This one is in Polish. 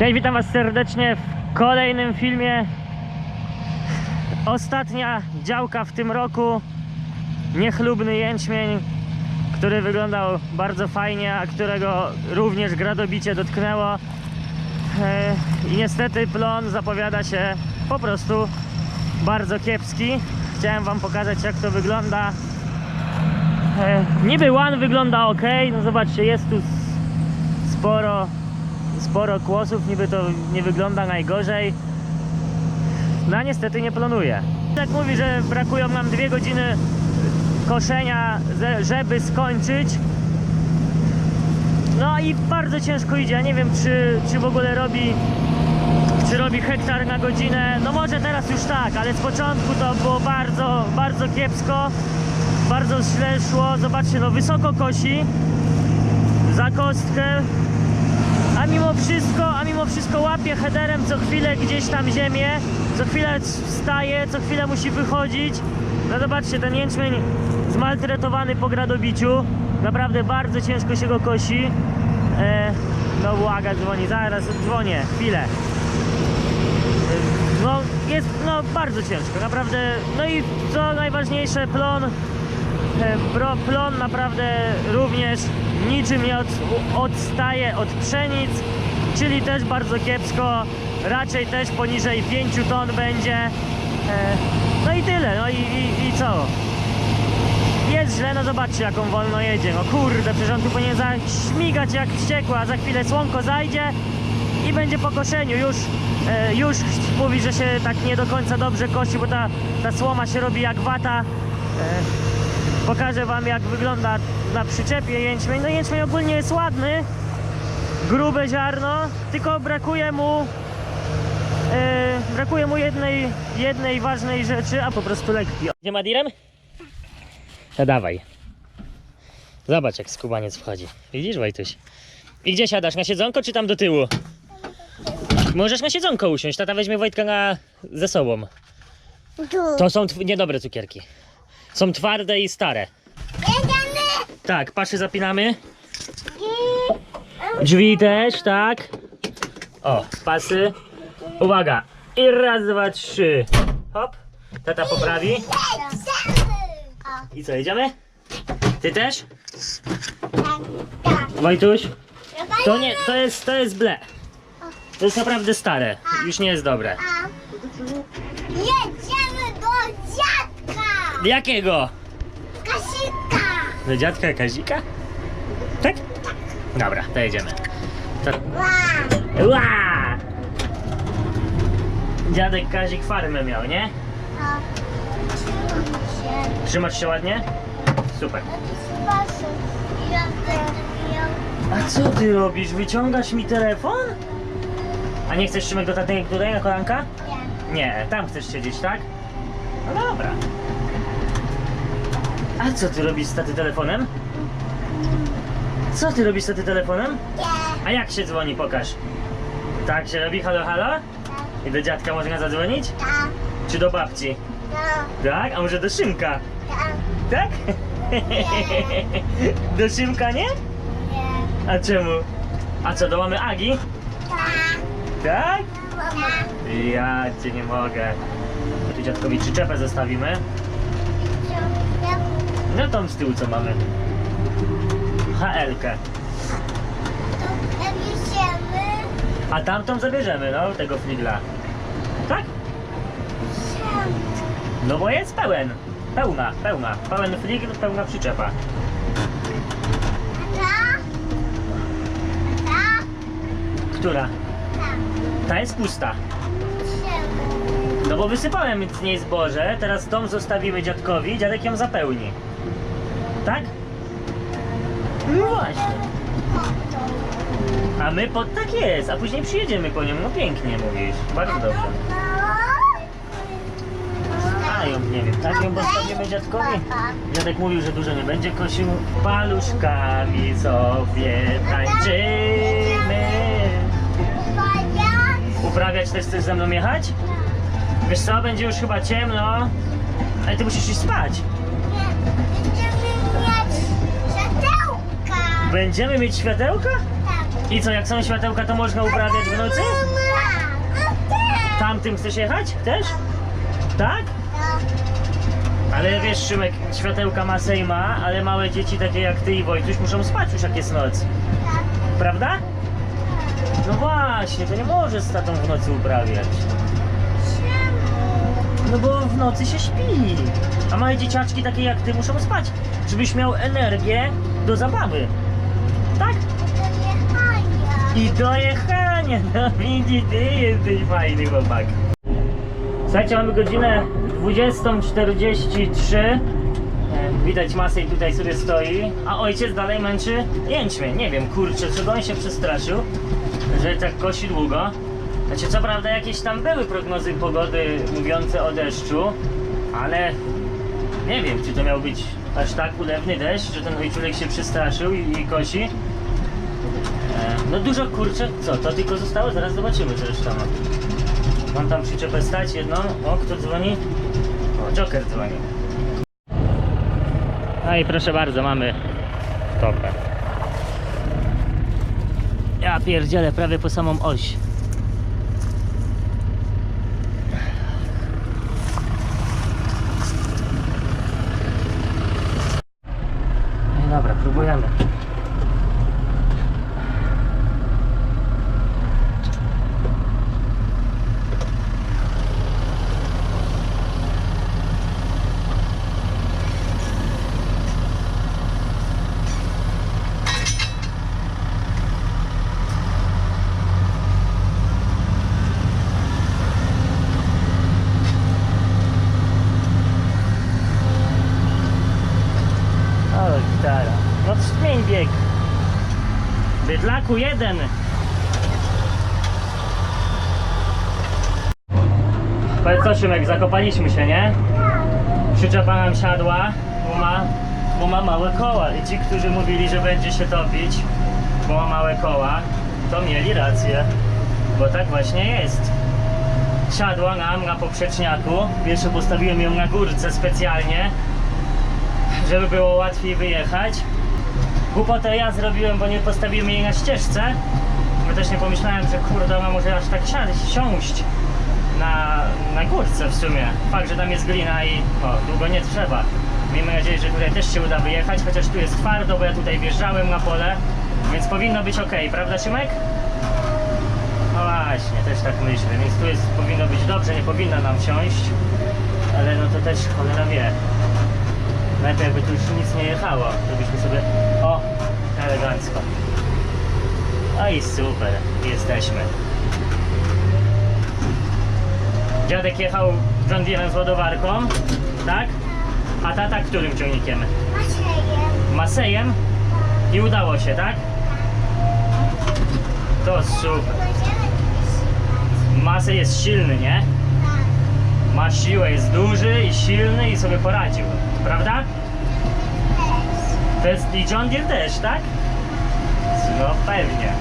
Cześć, witam Was serdecznie w kolejnym filmie. Ostatnia działka w tym roku. Niechlubny jęczmień, który wyglądał bardzo fajnie, a którego również gradobicie dotknęło. E, I niestety plon zapowiada się po prostu bardzo kiepski. Chciałem Wam pokazać jak to wygląda. E, Niby one wygląda ok, no zobaczcie, jest tu sporo sporo kłosów, niby to nie wygląda najgorzej. No a niestety nie planuje. Tak mówi, że brakują nam dwie godziny koszenia, ze- żeby skończyć. No i bardzo ciężko idzie. Ja nie wiem, czy, czy w ogóle robi czy robi hektar na godzinę. No może teraz już tak, ale z początku to było bardzo, bardzo kiepsko. Bardzo źle szło. Zobaczcie, no wysoko kosi. Za kostkę mimo wszystko, a mimo wszystko łapie headerem co chwilę gdzieś tam ziemię, co chwilę wstaje, co chwilę musi wychodzić. No zobaczcie, ten jęczmień zmaltretowany po gradobiciu, naprawdę bardzo ciężko się go kosi. E, no błaga dzwoni, zaraz dzwonię, chwilę. No jest, no bardzo ciężko, naprawdę. No i co najważniejsze, plon plon naprawdę również niczym nie od, odstaje od pszenic, czyli też bardzo kiepsko, raczej też poniżej 5 ton będzie. E, No i tyle, no i, i, i co? Jest źle, no zobaczcie jaką wolno jedzie, no kurde, przecież on tu powinien zaśmigać jak wściekły, a za chwilę słonko zajdzie i będzie po koszeniu, już, e, już mówi, że się tak nie do końca dobrze kosi, bo ta, ta słoma się robi jak wata. Pokażę Wam jak wygląda na przyczepie jęczmień. No jęczmień ogólnie jest ładny, grube ziarno, tylko brakuje mu e, brakuje mu jednej, jednej ważnej rzeczy, a po prostu lekki. Gdzie Madirem? To dawaj. Zobacz jak skubaniec wchodzi. Widzisz Wojtuś? I gdzie siadasz? Na siedzonko czy tam do tyłu? Możesz na siedzonko usiąść, tata weźmie Wojtka na, ze sobą. To są tw- niedobre cukierki. Są twarde i stare. Jedziemy. Tak, paszy zapinamy. Drzwi też, tak. O, pasy. Uwaga. I raz, dwa, trzy. Hop. Tata poprawi. I co, jedziemy? Ty też? tak, tak. Wojtuś? To nie, to jest, to jest ble. To jest naprawdę stare. Już nie jest dobre. A. Jedziemy do dziadka. Jakiego? Kasika. Do dziadka Kazika? Tak? Dobra, to jedziemy. To... Ła. Ła! Dziadek Kazik farmę miał, nie? O. Trzymam się. Trzymasz się ładnie? Super. Miał. A co ty robisz? Wyciągasz mi telefon? A nie chcesz trzymać go taty tutaj na kolanka? Nie. Nie, tam chcesz siedzieć, tak? No dobra. A co ty robisz z taty telefonem? Co ty robisz z taty telefonem? Nie. A jak się dzwoni, pokaż. Tak się robi, halo, halo? I do dziadka można zadzwonić? Tak. Czy do babci? No. Tak? A może do Szymka? Tak. Tak? Do Szymka nie? Nie. A czemu? A co, do mamy Agi? Tak. Tak? Tak. Ja cię nie mogę. Tu dziadkowi przyczepę zostawimy. No tą z tyłu co mamy. HL-kę. Jedziemy. A tamtą zabierzemy, no, tego fligla. Tak? No bo jest pełen. Pełna, pełna. Pełen fligl, pełna przyczepa. Która? Ta. Ta jest pusta. No bo wysypałem z niej zboże, teraz tą zostawimy dziadkowi, dziadek ją zapełni. Tak? No właśnie. A my pod tak jest, a później przyjedziemy po nią. No pięknie mówisz. Bardzo dobrze. A ją nie wiem, tak ją postawimy dziadkowi? Dziadek mówił, że dużo nie będzie kosił. Paluszkami sobie tańczymy. Uprawiać też chcesz ze mną jechać? Wiesz co, będzie już chyba ciemno. Ale ty musisz iść spać. Światełka. Będziemy mieć światełka? Tak. I co, jak są światełka, to można uprawiać w nocy? Mama. Tamtym chcesz jechać? Też? Tak? Ale wiesz, Szymek, światełka ma Sejma, ale małe dzieci takie jak ty i Wojtuś muszą spać już jak jest noc. Prawda? No właśnie, to nie możesz z tatą w nocy uprawiać. No bo w nocy się śpi. A małe dzieciaczki takie jak ty muszą spać, żebyś miał energię do zabawy. Tak? I do jechania. No widzisz, ty jesteś fajny chłopak. Słuchajcie, mamy godzinę 20.43. E, Widać masę i tutaj sobie stoi, a ojciec dalej męczy jęczmień. Nie wiem, kurczę, czego on się przestraszył, że tak kosi długo. Znaczy, co prawda jakieś tam były prognozy pogody mówiące o deszczu, ale nie wiem, czy to miał być aż tak ulewny deszcz, że ten ojczulek się przestraszył i, i kosi. E, No dużo kurczę, co, to tylko zostało? Zaraz zobaczymy, ma. Mam tam przyczepę stać jedną. O, kto dzwoni? O, Joker dzwoni. No i proszę bardzo, mamy topę. Ja pierdzielę prawie po samą oś. No dobra, próbujemy. Ale gitara. No zmień bieg. Bydlaku jeden. Powiedz co Szymek, zakopaliśmy się, nie? Przyczepa nam siadła, bo ma, bo ma małe koła. I ci, którzy mówili, że będzie się topić, bo ma małe koła, to mieli rację. Bo tak właśnie jest. Siadła nam na poprzeczniaku. Jeszcze postawiłem ją na górce specjalnie, żeby było łatwiej wyjechać. Głupotę ja zrobiłem, bo nie postawiłem jej na ścieżce. Ja też nie pomyślałem, że kurde, ona może aż tak siąść, na, na górce w sumie. Fakt, że tam jest glina i o, długo nie trzeba. Miejmy nadzieję, że tutaj też się uda wyjechać, chociaż tu jest twardo, bo ja tutaj wjeżdżałem na pole, więc powinno być ok, prawda Szymek? No właśnie, też tak myślę, więc tu jest, powinno być dobrze, nie powinna nam siąść, ale no to też cholera wie. Najpierw jakby tu już nic nie jechało, żebyśmy sobie... O, elegancko. No i super, jesteśmy. Dziadek jechał John Deerem z ładowarką, tak? A tata którym ciągnikiem? Masejem? I udało się, tak? To super. Masej jest silny, nie? Ma siłę, jest duży i silny i sobie poradził, prawda? To jest i John Deere też, tak? No pewnie.